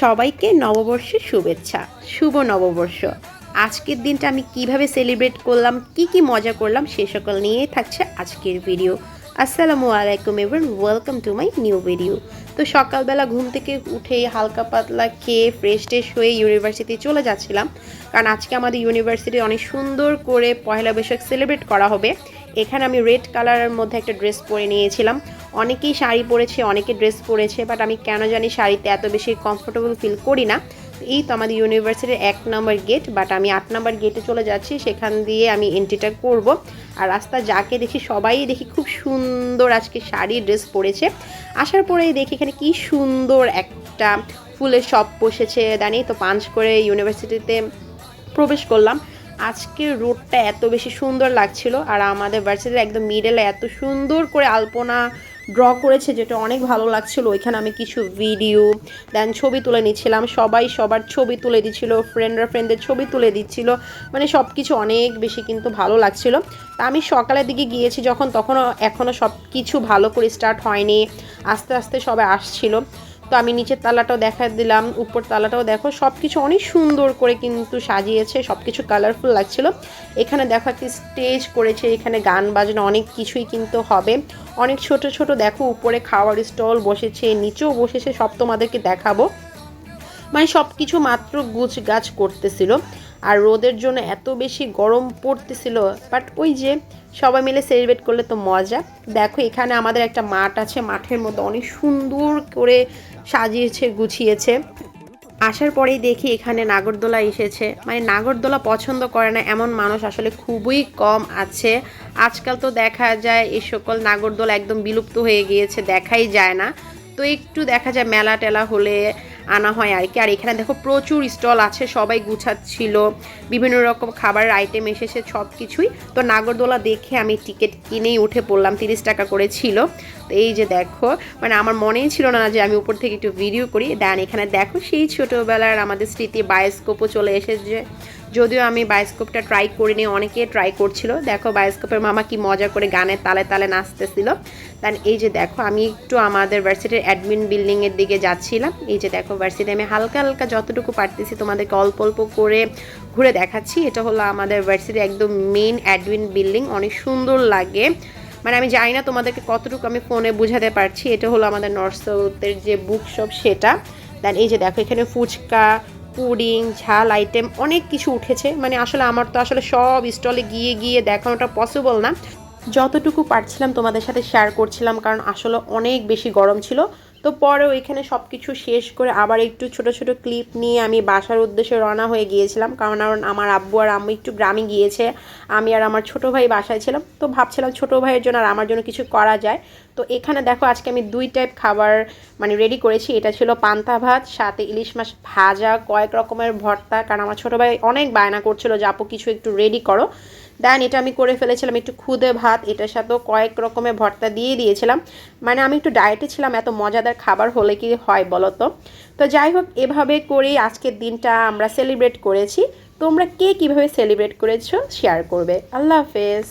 সবাইকে নববর্ষের শুভেচ্ছা। শুভ নববর্ষ। আজকের দিনটা আমি কীভাবে সেলিব্রেট করলাম, কি কি মজা করলাম, সে সকল নিয়েই থাকছে আজকের ভিডিও আসসালামু আলাইকুম এবার welcome to my new video তো সকালবেলা ঘুম থেকে উঠেই হালকা পাতলা খেয়ে ফ্রেশ ট্রেশ হয়ে ইউনিভার্সিটি চলে যাচ্ছিলাম। কারণ আজকে আমাদের ইউনিভার্সিটি অনেক সুন্দর করে পয়লা বৈশাখ সেলিব্রেট করা হবে। এখানে আমি রেড কালারের মধ্যে একটা ড্রেস পরে নিয়েছিলাম। অনেকেই শাড়ি পরেছে, অনেকে ড্রেস পরেছে বাট আমি কেন জানি শাড়িতে এত বেশি কমফোর্টেবল ফিল করি না। এই তো আমাদের ইউনিভার্সিটির এক নম্বর গেট বাট আমি আট নম্বর গেটে চলে যাচ্ছি, সেখান দিয়ে আমি এন্ট্রিটা করব। আর রাস্তা যাকে দেখি, সবাই দেখি খুব সুন্দর আজকে শাড়ি ড্রেস পরেছে। আসার পরেই দেখি এখানে কি সুন্দর একটা ফুলের শপ বসেছে। জানি তো পাঞ্চ করে ইউনিভার্সিটিতে প্রবেশ করলাম। আজকের রোডটা এত বেশি সুন্দর লাগছিল আর আমাদের ভার্সিটির একদম মিডলে এত সুন্দর করে আলপনা ড্র করেছে যেটা অনেক ভালো লাগছিল। ওইখানে আমি কিছু ভিডিও দেন ছবি তুলে নিচ্ছিলাম। সবাই সবার ছবি তুলে দিচ্ছিল ফ্রেন্ডরা ফ্রেন্ডদের ছবি তুলে দিচ্ছিল। মানে সব কিছু অনেক বেশি কিন্তু ভালো লাগছিল। তা আমি সকালের দিকে গিয়েছি যখন, তখনও এখনও সব কিছু ভালো করে স্টার্ট হয়নি। আস্তে আস্তে সবাই আসছিল। তো আমি নিচের তালাটাও দেখা দিলাম, উপর তালাটাও দেখো সব কিছু অনেক সুন্দর করে কিন্তু সাজিয়েছে সব কিছু কালারফুল লাগছিল। এখানে দেখো একটি স্টেজ করেছে, এখানে গান বাজনা অনেক কিছুই কিন্তু হবে। অনেক ছোট ছোট দেখো, উপরে খাওয়ার স্টল বসেছে, নিচেও বসেছে, সব তোমাদেরকে দেখাবো। মানে সব কিছু মাত্র গুছ গাছ করতেছিল। আর রোদের জন্য এত বেশি গরম পড়তেছিল। বাট ওই যে সবাই মিলে সেলিব্রেট করলে তো মজা। দেখো, এখানে আমাদের একটা মাঠ আছে। মাঠের মধ্যে অনেক সুন্দর করে সাজিয়েছে, গুছিয়েছে। আসার পরেই দেখি এখানে নাগরদোলা এসেছে। মানে নাগরদোলা পছন্দ করে না এমন মানুষ আসলে খুবই কম আছে। আজকাল তো দেখা যায় এই সকল নাগরদোলা একদম বিলুপ্ত হয়ে গিয়েছে, দেখাই যায় না। তো একটু দেখা যায় মেলা টেলা হলে আনা হয় আর কি। আর এখানে দেখো প্রচুর স্টল আছে, সবাই গুছাচ্ছিল, বিভিন্ন রকম খাবারের আইটেম এসেছে সব কিছুই তো নাগরদোলা দেখে আমি টিকিট কিনেই উঠে পড়লাম, তিরিশ টাকা করে ছিল। তো এই যে দেখো মানে আমার মনেই ছিল না যে আমি উপর থেকে একটু ভিডিও করি। দেন এখানে দেখো সেই ছোটোবেলার আমাদের স্মৃতি বায়োস্কোপও চলে এসেছে। যদিও আমি বায়োস্কোপটা ট্রাই করিনি, অনেকে ট্রাই করছিল। দেখো বায়োস্কোপের মামা কি মজা করে গানের তালে তালে নাচতেছিল। দেন এই যে দেখো, আমি একটু আমাদের ভার্সিটির অ্যাডমিন বিল্ডিংয়ের দিকে যাচ্ছিলাম। এই যে দেখো ভার্সিটি আমি হালকা হালকা যতটুকু পারতেছি তোমাদেরকে অল্প অল্প করে ঘুরে দেখাচ্ছি। এটা হলো আমাদের ভার্সিটির একদম মেন অ্যাডমিন বিল্ডিং অনেক সুন্দর লাগে। মানে আমি জানি না তোমাদেরকে কতটুকু আমি ফোনে বুঝাতে পারছি। এটা হলো আমাদের নর্থ সাউথের যে বুক শপ সেটা। দেন এই যে দেখো, এখানে ফুচকা পুডিং, ঝাল আইটেম অনেক কিছু উঠেছে। মানে আসলে আমার তো আসলে সব স্টলে গিয়ে গিয়ে দেখানোটা পসিবল না। যতটুকু পারছিলাম তোমাদের সাথে শেয়ার করছিলাম, কারণ আসলে অনেক বেশি গরম ছিল। তো পরেও এখানে সব কিছু শেষ করে আবার একটু ছোট ছোট ক্লিপ নিয়ে আমি বাসার উদ্দেশ্যে রওনা হয়ে গিয়েছিলাম। কারণ আমার আব্বু আর আম্মু একটু গ্রামে গিয়েছে, আমি আর আমার ছোট ভাই বাসায় ছিলাম। তো ভাবছিলাম ছোট ভাইয়ের জন্য আর আমার জন্য কিছু করা যায়। তো এখানে দেখো আজকে আমি দুই টাইপ খাবার মানে রেডি করেছি। এটা ছিল পান্তা ভাত, সাথে ইলিশ মাছ ভাজা, কয়েক রকমের ভর্তা। কারণ আমার ছোটো ভাই অনেক বায়না করছিল যে, আপু, কিছু একটু রেডি করো। দেন এটা আমি করে ফেলেছিলাম একটু খুদে ভাত, এটার সাথেও কয়েক রকমের ভর্তা দিয়ে দিয়েছিলাম। মানে আমি একটু ডায়েটে ছিলাম, এত মজাদার খাবার হলে কি হয় বলো তো তো যাই হোক, এভাবে করেই আজকের দিনটা আমরা সেলিব্রেট করেছি। তোমরা কে কীভাবে সেলিব্রেট করেছ শেয়ার করবে। আল্লাহ হাফেজ।